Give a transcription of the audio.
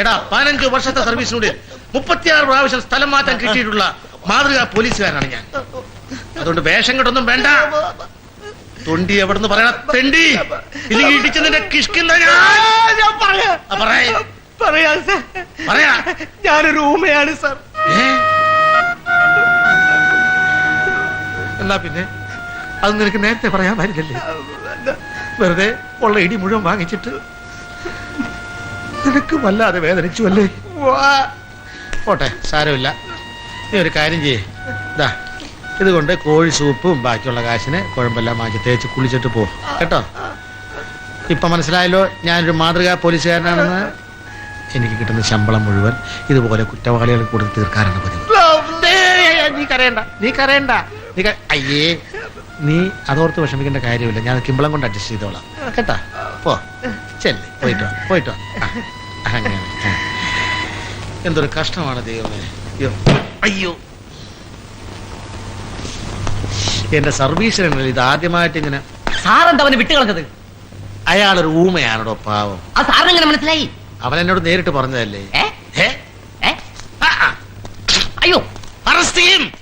എടാ പതിനഞ്ച് വർഷത്തെ സർവീസിനുള്ളിൽ മുപ്പത്തിയാറ് പ്രാവശ്യം സ്ഥലം മാറ്റം കിട്ടിയിട്ടുള്ള മാതൃകാ പോലീസുകാരനാണ് ഞാൻ. അതുകൊണ്ട് വേഷം കെട്ടൊന്നും വേണ്ട. തൊണ്ടി എവിടെന്ന് പറയണ? തെണ്ടി. ഇല്ലെങ്കിൽ ഇടിച്ചതിന്റെ നിന്റെ കിഷ്കില്ല ഞാൻ. ഞാൻ പറയാം. സാർ. ഞാനൊരു ഊമയാണ് സാർ? എന്നാ പിന്നെ? അത് നിനക്ക് നേരത്തെ പറയാൻ പറ്റില്ലല്ലേ വെറുതെ ഉള്ള ഇടി മുഴുവൻ വാങ്ങിച്ചിട്ട് നിനക്ക് വല്ലാതെ വേദനിച്ചു അല്ലേ പോട്ടെ സാരമില്ല. നീ ഒരു കാര്യം ചെയ്യേ. ഇതാ ഇതുകൊണ്ട് കോഴി സൂപ്പും ബാക്കിയുള്ള കാശിന് കുഴമ്പെല്ലാം വാങ്ങി തേച്ച് കുളിച്ചിട്ട് പോ. കേട്ടോ? ഇപ്പൊ മനസ്സിലായല്ലോ ഞാനൊരു മാതൃകാ പോലീസുകാരനാണെന്ന്. എനിക്ക് കിട്ടുന്ന ശമ്പളം മുഴുവൻ ഇതുപോലെ കുറ്റവാളികൾ കൂടുതൽ തീർക്കാറാണ് പതിവ്. നീ കരയണ്ട നീ കരയണ്ട. നീ അയ്യേ നീ അതോർത്ത് വിഷമിക്കേണ്ട കാര്യമില്ല. ഞാൻ കിമ്പളം കൊണ്ട് അഡ്ജസ്റ്റ് ചെയ്തോളാം. കേട്ടാ? പോ. ചെല്ലേ. പോയിട്ടോ പോയിട്ട്. അങ്ങനെ എന്തൊരു കഷ്ടമാണ് ദൈവമേ. അയ്യോ. അയ്യോ. എന്റെ സർവീസിനാണല്ലോ ഇത് ആദ്യമായിട്ട് ഇങ്ങനെ സാറെന്താ അവനെ വിട്ടുകളഞ്ഞത് അയാളൊരു ഊമയാണോ പാവം. ആ സാറിന് എങ്ങനെ മനസ്സിലായി? അവൻ എന്നോട് നേരിട്ട് പറഞ്ഞതല്ലേ? ഏ? ഏ? അയ്യോ. അറസ്റ്റ് ചെയ്യും.